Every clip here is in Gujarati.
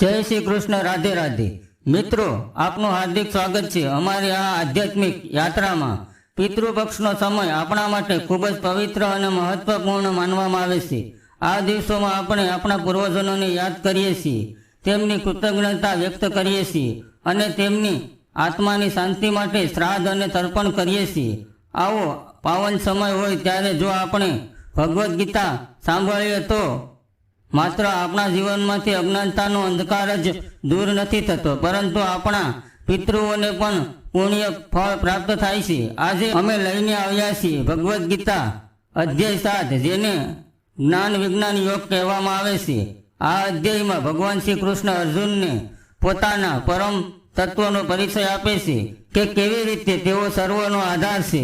જય શ્રી કૃષ્ણ, રાધે રાધે. મિત્રો, આપનું હાર્દિક સ્વાગત છે અમારી આ આધ્યાત્મિક યાત્રામાં. પિતૃપક્ષનો સમય આપણા માટે ખૂબ જ પવિત્ર અને મહત્વપૂર્ણ માનવામાં આવે છે. આ દિવસોમાં આપણે આપણા પૂર્વજોને યાદ કરીએ છીએ, તેમની કૃતજ્ઞતા વ્યક્ત કરીએ છીએ અને તેમની આત્માની શાંતિ માટે શ્રાદ્ધ અને તર્પણ કરીએ છીએ. આવો પાવન સમય હોય ત્યારે જો આપણે ભગવદ્ ગીતા સાંભળીએ તો માત્ર આપણા જીવનમાંથી અજ્ઞાનતાનો અંધકાર જ દૂર નથી થતો, પરંતુ આપણા પિતૃઓને પણ પુણ્ય ફળ પ્રાપ્ત થાય છે. આજે અમે લઈને આવ્યા છીએ ભગવદ્ ગીતા અધ્યાય સાત, જેને જ્ઞાન વિજ્ઞાન યોગ કહેવામાં આવે છે. આ અધ્યાયમાં ભગવાન શ્રી કૃષ્ણ અર્જુનને પોતાના પરમ તત્વનો પરિચય આપે છે કે કેવી રીતે તેઓ સર્વનો આધાર છે,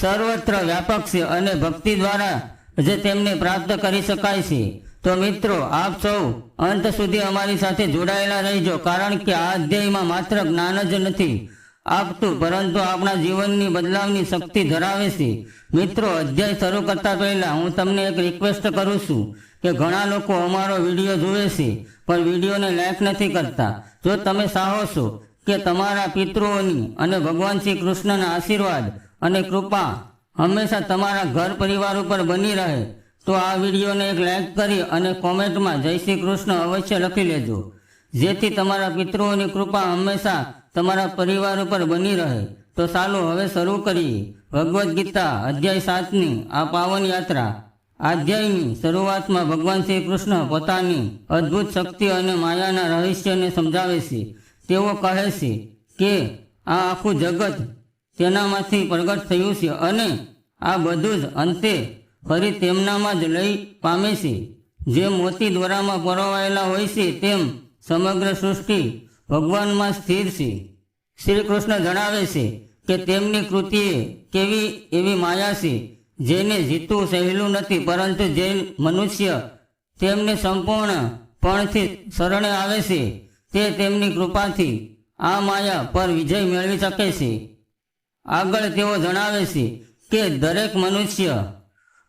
સર્વત્ર વ્યાપક છે અને ભક્તિ દ્વારા જે તેમને પ્રાપ્ત કરી શકાય છે. તો મિત્રો, આપ સૌ અંત સુધી અમારી સાથે જોડાયેલા રહેજો, કારણ કે આ અધ્યાયમાં માત્ર જ્ઞાન જ નથી આપતું, પરંતુ આપણા જીવનની બદલાવની શક્તિ ધરાવે છે. મિત્રો, અધ્યાય શરૂ કરતા પહેલા હું તમને એક રિક્વેસ્ટ કરું છું કે ઘણા લોકો અમારો વીડિયો જુએ છે, પણ વિડીયોને લાઈક નથી કરતા. જો તમે ચાહો છો કે તમારા પિતૃઓની અને ભગવાન શ્રી કૃષ્ણના આશીર્વાદ અને કૃપા હંમેશા તમારા ઘર પરિવાર ઉપર બની રહે તો આ વિડીયોને એક લાઇક કરી અને કોમેન્ટમાં જય શ્રી કૃષ્ણ અવશ્ય લખી લેજો. જેથી તમારા પિતૃઓની કૃપા હંમેશા તમારા પરિવાર ઉપર બની રહે. તો ચાલો હવે શરૂ કરીએ. ભગવદ્ ગીતા, અધ્યાય સાતની આ પાવન યાત્રા. અધ્યાયની શરૂઆતમાં ભગવાન શ્રી કૃષ્ણ પોતાની અદ્ભુત શક્તિ અને માયાના રહસ્યને સમજાવે છે. તેઓ કહે છે કે આ આખું જગત તેનામાંથી પ્રગટ થયું છે અને આ બધું જ અંતે ફરી તેમનામાં જ લઈ પામે છે. જે મોતી દ્વારામાં પરોવાયેલા હોય છે તેમ સમગ્ર સૃષ્ટિ ભગવાનમાં સ્થિર છે. શ્રી કૃષ્ણ જણાવે છે કે તેમની કૃતિએ કેવી એવી માયા છે, જેને જીતવું સહેલું નથી, પરંતુ જે મનુષ્ય તેમને સંપૂર્ણ પણથી શરણે આવે છે, તે તેમની કૃપાથી આ માયા પર વિજય મેળવી શકે છે. આગળ તેઓ જણાવે છે કે દરેક મનુષ્ય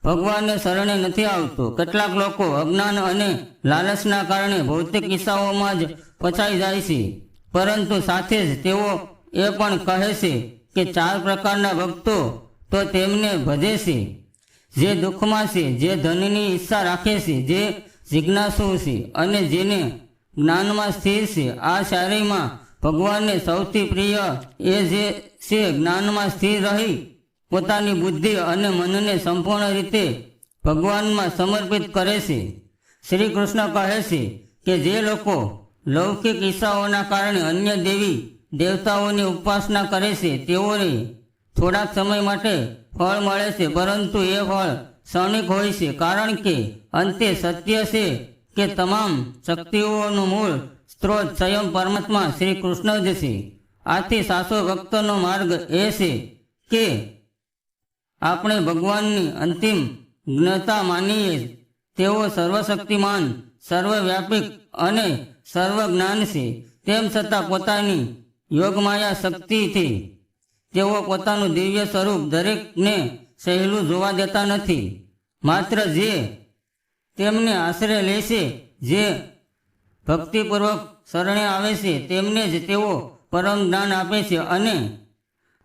ભગવાનને શરણે નથી આવતો. કેટલાક લોકો અજ્ઞાન અને લાલચના કારણે ભૌતિક કિસ્સાઓમાં જ પછાઈ જાય છે. પરંતુ સાથે જ તેઓ એ પણ કહે છે કે ચાર પ્રકારના ભક્તો તો તેમને ભજે છે. જે દુઃખમાં છે, જે ધનની ઈચ્છા રાખે છે, જે જિજ્ઞાસુ છે અને જેને જ્ઞાનમાં સ્થિર છે, આ શાયરીમાં ભગવાનને સૌથી પ્રિય એ જે છે, જ્ઞાનમાં સ્થિર રહી પોતાની બુદ્ધિ અને મનને સંપૂર્ણ રીતે ભગવાનમાં સમર્પિત કરે છે. શ્રી કૃષ્ણ કહે છે કે જે લોકો લૌકિક ઈચ્છાઓના કારણે અન્ય દેવી દેવતાઓની ઉપાસના કરે છે, તેઓને થોડાક સમય માટે ફળ મળે છે, પરંતુ એ ફળ ક્ષણિક હોય છે, કારણ કે અંતે સત્ય છે કે તમામ શક્તિઓનું મૂળ સ્ત્રોત સ્વયં પરમાત્મા શ્રી કૃષ્ણ જ છે. આથી સાસો ભક્તનો માર્ગ એ છે કે આપણે ભગવાનની અંતિમ જ્ઞતા માનીએ તેઓ સર્વશક્તિમાન, સર્વવ્યાપક અને સર્વજ્ઞાન છે. તેમ છતાં પોતાની યોગમાયા શક્તિથી તેઓ પોતાનું દિવ્ય સ્વરૂપ દરેકને સહેલું જોવા દેતા નથી. માત્ર જે તેમને આશ્રય લેશે જે ભક્તિપૂર્વક શરણે આવે છે, તેમને જ તેઓ પરમ જ્ઞાન આપે છે અને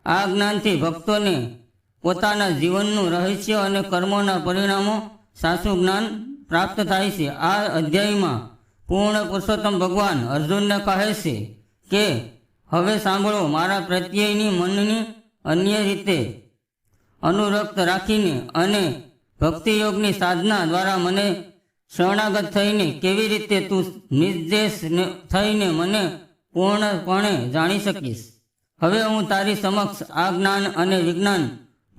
આ જ્ઞાનથી ભક્તોને પોતાના જીવનનું રહસ્ય અને કર્મોના પરિણામો સાચું જ્ઞાન પ્રાપ્ત થાય છે. આ અધ્યાયમાં પૂર્ણ પુરુષોત્તમ ભગવાન અર્જુનને કહે છે કે, હવે સાંભળો, મારા પ્રત્યેની મનની અન્ય રીતે અનુરક્ત રાખીને અને ભક્તિયોગની સાધના દ્વારા મને શરણાગત થઈને કેવી રીતે તું નિર્દેશ થઈને મને પૂર્ણપણે જાણી શકીશ? હવે હું તારી સમક્ષ આ જ્ઞાન અને વિજ્ઞાન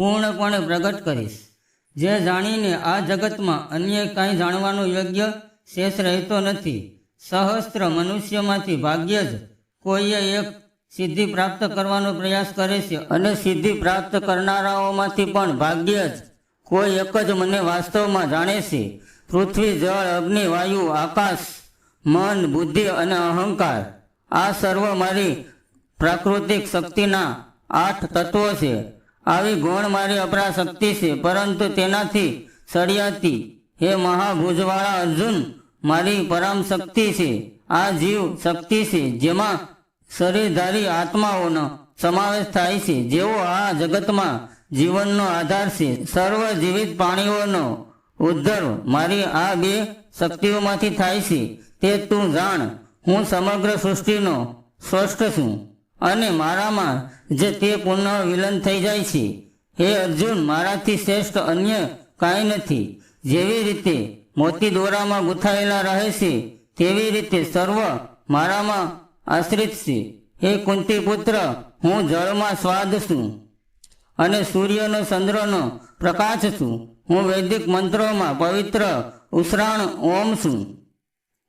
પૂર્ણપણે પ્રગટ કરીશ. જે જાણીને આ જગતમાં અન્ય કાંઈ જાણવાનો યોગ્ય શેષ રહેતો નથી. સહસ્ત્ર મનુષ્યમાંથી ભાગ્ય જ કોઈએ એક સિદ્ધિ પ્રાપ્ત કરવાનો પ્રયાસ કરે છે અને સિદ્ધિ પ્રાપ્ત કરનારાઓમાંથી પણ ભાગ્ય જ કોઈ એક જ મને વાસ્તવમાં જાણે છે. પૃથ્વી, જળ, અગ્નિ, વાયુ, આકાશ, મન, બુદ્ધિ અને અહંકાર. આ સર્વ મારી પ્રાકૃતિક શક્તિના આઠ તત્વો છે. આવી ગૌણ મારી અપરા શક્તિ છે, પરંતુ તેનાથી સળિયાતી. હે મહાભુજવાળા અર્જુન, મારી પરમ શક્તિ છે, આ જીવ શક્તિ છે, જેમાં શરીરધારી આત્માઓનો સમાવેશ થાય છે, જેઓ આ જગતમાં જીવનનો આધાર છે. સર્વ જીવિત પ્રાણીઓનો ઉદ્ધર મારી આ બે શક્તિઓમાંથી થાય છે, તે તું જાણ. હું સમગ્ર સૃષ્ટિનો સ્પષ્ટ છું અને મારામાં જે તે પુનઃ વિલન થઈ જાય છે. હે અર્જુન, મારાથી શ્રેષ્ઠ અન્ય કાંઈ નથી. જેવી રીતે મોતી દોરામાં ગૂંથાયેલા રહે છે, તેવી રીતે સર્વ મારામાં આશ્રિત છે. હે કુંતી પુત્ર હું જળમાં સ્વાદ છું અને સૂર્યનો ચંદ્રનો પ્રકાશ છું. હું વૈદિક મંત્રોમાં પવિત્ર ઉસરાણ ઓમ છું.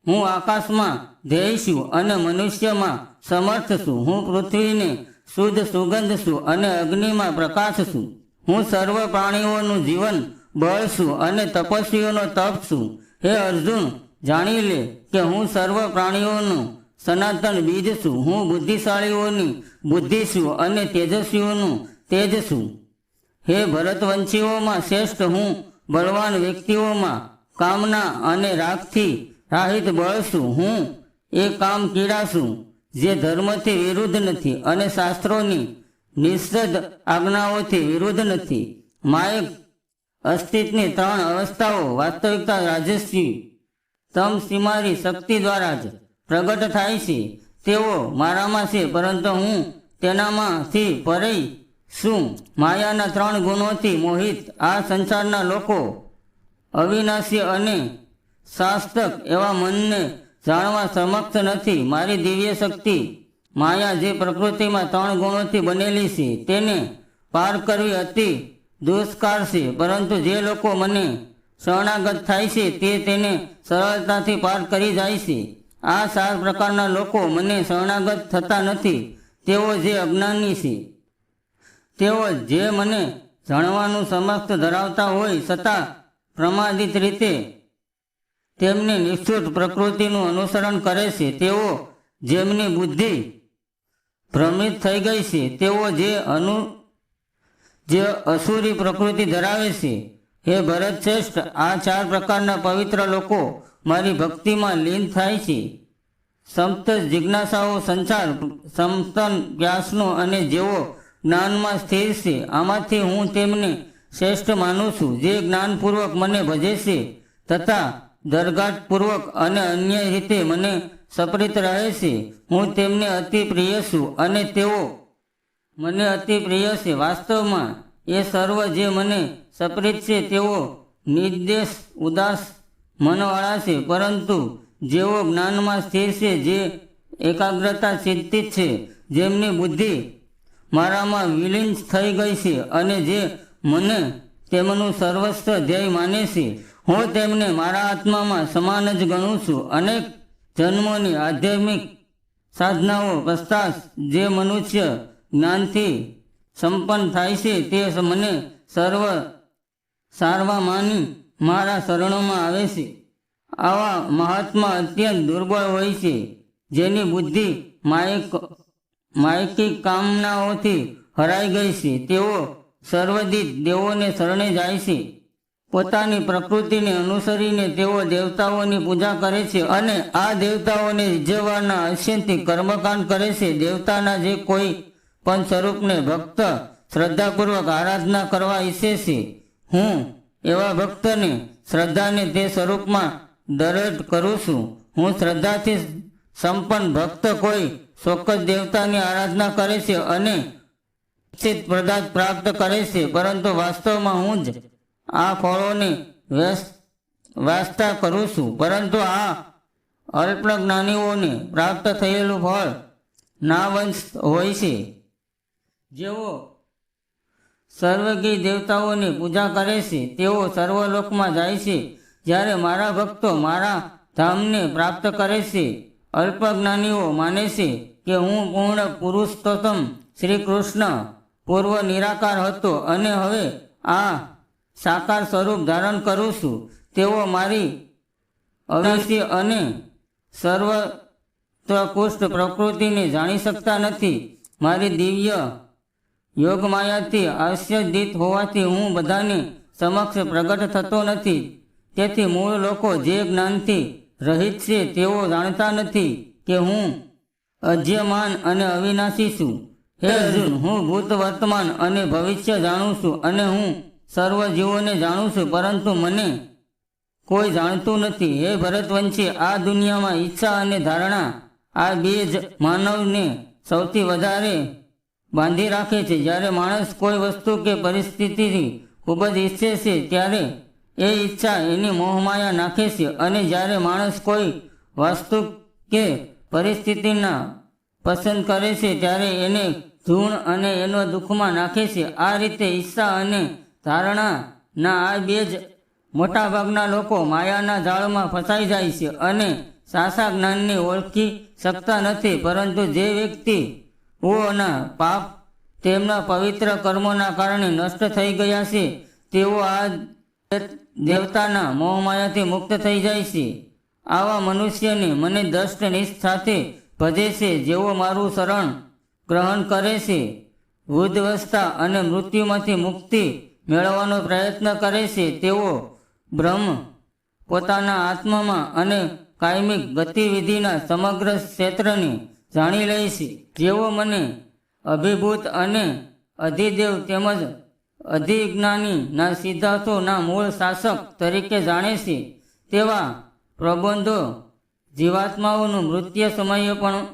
હું આકાશમાં ધ્યેય છું અને મનુષ્યમાં સમર્થ છું. હું પૃથ્વીને શુદ્ધ સુગંધ છું અને અગ્નિમાં પ્રકાશ છું. હું સર્વ પ્રાણીઓનું જીવન, બળ છું અને તપસ્વીઓનો તપ છું. હે અર્જુન, જાણી લે કે હું સર્વ પ્રાણીઓનું સનાતન બીજ છું. હું બુદ્ધિશાળીઓની બુદ્ધિ છું અને તેજસ્વીઓનું તેજ છું. હે ભરતવંશીઓમાં શ્રેષ્ઠ હું, બળવાન વ્યક્તિઓમાં કામના અને રાગથી રાહિત બળ છું. હું એ કામ કીડા છું. જે ધર્મથી વિરુદ્ધ નથી અને શાસ્ત્રોની નિષદ આજ્ઞાઓથી વિરુદ્ધ નથી. માયક અસ્તિત્વની ત્રણ અવસ્થાઓ વાસ્તવિકતા રાજસ્વી તમ સીમારી શક્તિ દ્વારા જ પ્રગટ થાય છે. તેઓ મારામાં છે, પરંતુ હું તેનામાંથી પરે શું માયાના ત્રણ ગુણોથી મોહિત આ સંસારના લોકો અવિનાશી અને શાસ્તક એવા મનને જાણવા સમક્ષ નથી. મારી દિવ્ય શક્તિ માયા જે પ્રકૃતિમાં ત્રણ ગુણોથી બનેલી છે, તેને પાર કરવી અતિ દુષ્કાર છે. પરંતુ જે લોકો મને શરણાગત થાય છે, તે તેને સરળતાથી પાર કરી જાય છે. આ ચાર પ્રકારના લોકો મને શરણાગત થતા નથી. તેઓ જે અજ્ઞાની છે, તેઓ જે મને જાણવાનું સમક્ષ ધરાવતા હોય, છતાં પ્રમાદિત રીતે તેમની નિશ્ચિત પ્રકૃતિનું અનુસરણ કરે છે. તેઓ જેમની બુદ્ધિ ભ્રમિત થઈ ગઈ છે, તેઓ જે અનુ, જે અસુરી પ્રકૃતિ ધરાવે છે હે ભરત શ્રેષ્ઠ. આ ચાર પ્રકારના પવિત્ર લોકો મારી ભક્તિમાં લીન થાય છે. સંત જિજ્ઞાસાઓ સંસાર સમતન વ્યાસનો અને જેઓ જ્ઞાનમાં સ્થિર છે, આમાંથી હું તેમને શ્રેષ્ઠ માનું છું. જે જ્ઞાનપૂર્વક મને ભજે છે, તથા દરગાટપૂર્વક અને અન્ય રીતે મને સપરિત રહે છે. હું તેમને અતિ પ્રિય છું અને તેઓ મને અતિ પ્રિય છે. વાસ્તવમાં એ સર્વ જે મને સપરિત છે તેઓ નિર્દેશ, ઉદાસ મનવાળા છે. પરંતુ જેઓ જ્ઞાનમાં સ્થિર છે, જે એકાગ્રતા ચિંતિત છે, જેમની બુદ્ધિ મારામાં વિલીન થઈ ગઈ છે અને જે મને તેમનું સર્વસ્વ ધ્યેય માને છે હું તેમને મારા આત્મામાં સમાન જ ગણું છું. અનેક જન્મોની આધ્યાત્મિક સાધનાઓ પશ્ચાત જે મનુષ્ય જ્ઞાનથી સંપન્ન થાય છે તે મને સર્વ સારવા માની મારા શરણોમાં આવે છે. આવા મહાત્મા અત્યંત દુર્બળ હોય છે, જેની બુદ્ધિ માયક માયકિક કામનાઓથી હરાઈ ગઈ છે. તેઓ સર્વદિત દેવોને શરણે જાય છે. પોતાની પ્રકૃતિને અનુસરીને તેઓ દેવતાઓની પૂજા કરે છે અને આ દેવતાઓને રીઝવવાના અશ્યંતિ કર્મકાંડ કરે છે. દેવતાના જે કોઈ પણ સ્વરૂપને ભક્ત શ્રદ્ધાપૂર્વક આરાધના કરવા ઈચ્છે છે, હું એવા ભક્તને શ્રદ્ધાને તે સ્વરૂપમાં દરજ કરું છું. હું શ્રદ્ધાથી સંપન્ન ભક્ત કોઈ ચોક્કસ દેવતાની આરાધના કરે છે અને પદાર્થ પ્રાપ્ત કરે છે, પરંતુ વાસ્તવમાં હું જ આ ફળોની વાસ્તા કરું છું. પરંતુ આ અલ્પ જ્ઞાનીઓને પ્રાપ્ત થયેલું ફળ નાવંશ હોય છે. જેઓ સર્વગી દેવતાઓની પૂજા કરે છે, તેઓ સર્વલોકમાં જાય છે. જ્યારે મારા ભક્તો મારા ધામને પ્રાપ્ત કરે છે, અલ્પજ્ઞાનીઓ માને છે કે હું પૂર્ણ પુરુષોત્તમ શ્રી કૃષ્ણ પૂર્વ નિરાકાર હતો. અને હવે આ સાકાર સ્વરૂપ ધારણ કરું છું. તેઓ મારી અવિનાશી અને સર્વત્રકુષ્ઠ પ્રકૃતિને જાણી શકતા નથી. મારી દિવ્ય યોગમાયાથી આશ્ચર્યિત હોવાથી હું બધાને સમક્ષ પ્રગટ થતો નથી. તેથી મૂળ લોકો જે જ્ઞાનથી રહિત છે, તેઓ જાણતા નથી કે હું અજ્યમાન અને અવિનાશી છું. હે અર્જુન, હું ભૂત વર્તમાન અને ભવિષ્ય જાણું છું અને હું સર્વ જીવોને જાણું છું, પરંતુ મને કોઈ જાણતું નથી. હે ભરતવંશી, આ દુનિયામાં ઈચ્છા અને ધારણા આ બે જ માનવને સૌથી વધારે બાંધી રાખે છે. જ્યારે માણસ કોઈ વસ્તુ કે પરિસ્થિતિથી ખૂબ જ ઈચ્છે છે, ત્યારે એ ઈચ્છા એની મોહમાયા નાખે છે. અને જ્યારે માણસ કોઈ વસ્તુ કે પરિસ્થિતિના પસંદ કરે છે, ત્યારે એને ધૂણ અને એનો દુઃખમાં નાખે છે. આ રીતે ઈચ્છા અને ધારણાના આ બે જ મોટાભાગના લોકો માયાના જાળમાં ફસાઈ જાય છે અને સાસા જ્ઞાનને ઓળખી શકતા નથી, પરંતુ જે વ્યક્તિ ઓના પાપ તેમના પવિત્ર કર્મોના કારણે નષ્ટ થઈ ગયા છે, તેઓ આ દેવતાના મોહમાયાથી મુક્ત થઈ જાય છે. આવા મનુષ્યને મને દષ્ટ નિષ્ઠ સાથે ભજે છે, જેઓ મારું શરણ ગ્રહણ કરે છે. વૃદ્ધવસ્થા અને મૃત્યુમાંથી મુક્તિ મેળવવાનો પ્રયત્ન કરે છે, તેઓ બ્રહ્મ પોતાના આત્મામાં અને કાયમિક ગતિવિધિના સમગ્ર ક્ષેત્રને જાણી લે છે. જેઓ મને અભિભૂત અને અધિદેવ તેમજ અધિજ્ઞાનીના સિદ્ધાંતોના મૂળ શાસક તરીકે જાણે છે, તેવા પ્રબંધો જીવાત્માઓનું મૃત્યુ સમયે પણ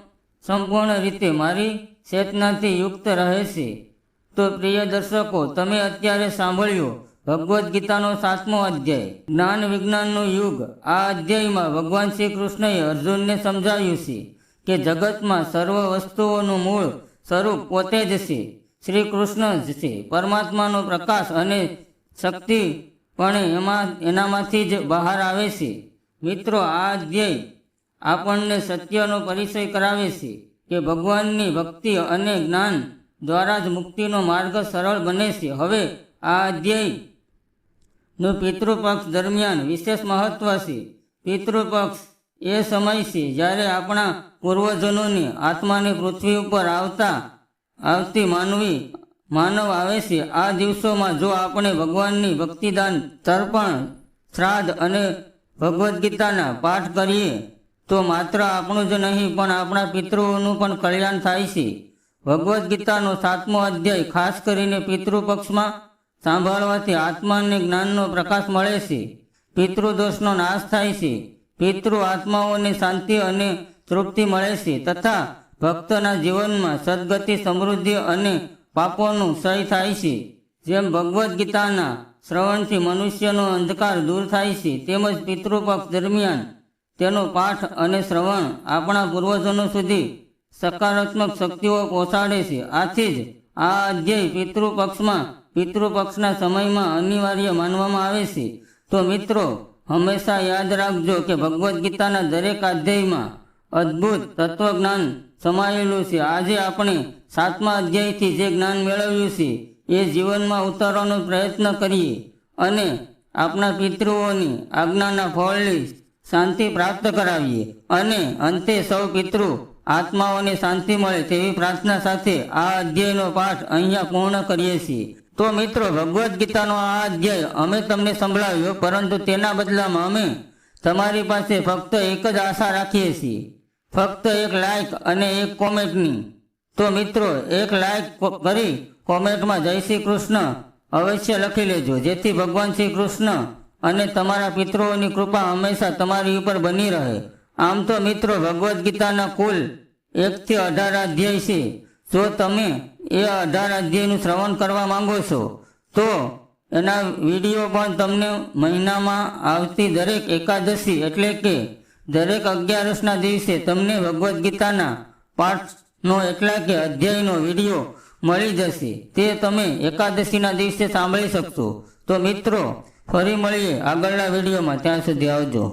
સંપૂર્ણ રીતે મારી ચેતનાથી યુક્ત રહે છે. તો પ્રિય દર્શકો, તમે અત્યારે સાંભળ્યો ભગવદ્ ગીતાનો સાતમો અધ્યાય. જ્ઞાન વિજ્ઞાનનો યુગ. આ અધ્યાયમાં ભગવાન શ્રી કૃષ્ણએ અર્જુનને સમજાવ્યું છે કે જગતમાં સર્વ વસ્તુઓનું મૂળ સ્વરૂપ પોતે જ છે શ્રી કૃષ્ણ જ છે. પરમાત્માનો પ્રકાશ અને શક્તિ પણ એમાં, એનામાંથી જ બહાર આવે છે. મિત્રો, આ અધ્યાય આપણને સત્યનો પરિચય કરાવે છે કે ભગવાનની ભક્તિ અને જ્ઞાન દ્વારા જ મુક્તિનો માર્ગ સરળ બને છે. હવે આ અધ્યાયનું પિતૃપક્ષ દરમિયાન વિશેષ મહત્વ છે. પિતૃપક્ષ એ સમય છે જ્યારે આપણા પૂર્વજનોની આત્માને પૃથ્વી ઉપર આવતા, આવતી માનવી, માનવ આવે છે. આ દિવસોમાં જો આપણે ભગવાનની ભક્તિદાન, તર્પણ, શ્રાદ્ધ અને ભગવદ્ ગીતાના પાઠ કરીએ, તો માત્ર આપણું જ નહીં, પણ આપણા પિતૃઓનું પણ કલ્યાણ થાય છે. ભગવદ્ ગીતાનો સાતમો અધ્યાય ખાસ કરીને પિતૃપક્ષમાં સાંભળવાથી આત્માને જ્ઞાનનો પ્રકાશ મળે છે. પિતૃદોષનો નાશ થાય છે. પિતૃ આત્માઓને શાંતિ અને તૃપ્તિ મળે છે તથા ભક્તના જીવનમાં સદગતિ, સમૃદ્ધિ અને પાપોનું ક્ષય થાય છે. જેમ ભગવદ્ ગીતાના શ્રવણથી મનુષ્યનો અંધકાર દૂર થાય છે, તેમજ પિતૃપક્ષ દરમિયાન તેનો પાઠ અને શ્રવણ આપણા પૂર્વજનો સુધી સકારાત્મક શક્તિઓ પહોંચાડે છે. આથી જ આ અધ્યાય પિતૃપક્ષમાં, પિતૃપક્ષના સમયમાં અનિવાર્ય માનવામાં આવે છે. તો મિત્રો, હંમેશા યાદ રાખજો કે ભગવદ્ ગીતાના દરેક અધ્યાયમાં અદ્ભુત તત્વજ્ઞાન સમાયેલું છે. આજે આપણે સાતમા અધ્યાયથી જે જ્ઞાન મેળવ્યું છે, એ જીવનમાં ઉતારવાનો પ્રયત્ન કરીએ અને આપણા પિતૃઓની આજ્ઞાના ફળની શાંતિ પ્રાપ્ત કરાવીએ. અને અંતે સૌ પિતૃ આત્માઓને શાંતિ મળે તેવી પ્રાર્થના સાથે આ અધ્યાયનો પાઠ અહીંયા પૂર્ણ કરીએ છીએ. તો મિત્રો, ભગવદ્ ગીતાનો આ અધ્યાય અમે તમને સંભળાવ્યો, પરંતુ તેના બદલામાં અમે તમારી પાસે ફક્ત એક જ આશા રાખીએ છીએ. ફક્ત એક લાઈક અને એક કોમેન્ટની તો મિત્રો, એક લાઈક કરી કોમેન્ટમાં જય શ્રી કૃષ્ણ અવશ્ય લખી લેજો. જેથી ભગવાન શ્રી કૃષ્ણ અને તમારા પિતૃઓની કૃપા હંમેશા તમારી ઉપર બની રહે. આમ તો મિત્રો ભગવદ્ ગીતાના કુલ એકથી અઢાર અધ્યાય છે. જો તમે એ અઢાર અધ્યાયનું શ્રવણ કરવા માંગો છો, તો એના વીડિયો પણ તમને મહિનામાં આવતી દરેક એકાદશી એટલે કે દરેક અગિયારસના દિવસે તમને ભગવદ્ ગીતાના પાઠનો એટલા કે અધ્યાયનો વીડિયો મળી જશે. તે તમે એકાદશીના દિવસે સાંભળી શકશો. તો મિત્રો, ફરી મળીએ આગળના વિડીયોમાં. ત્યાં સુધી આવજો.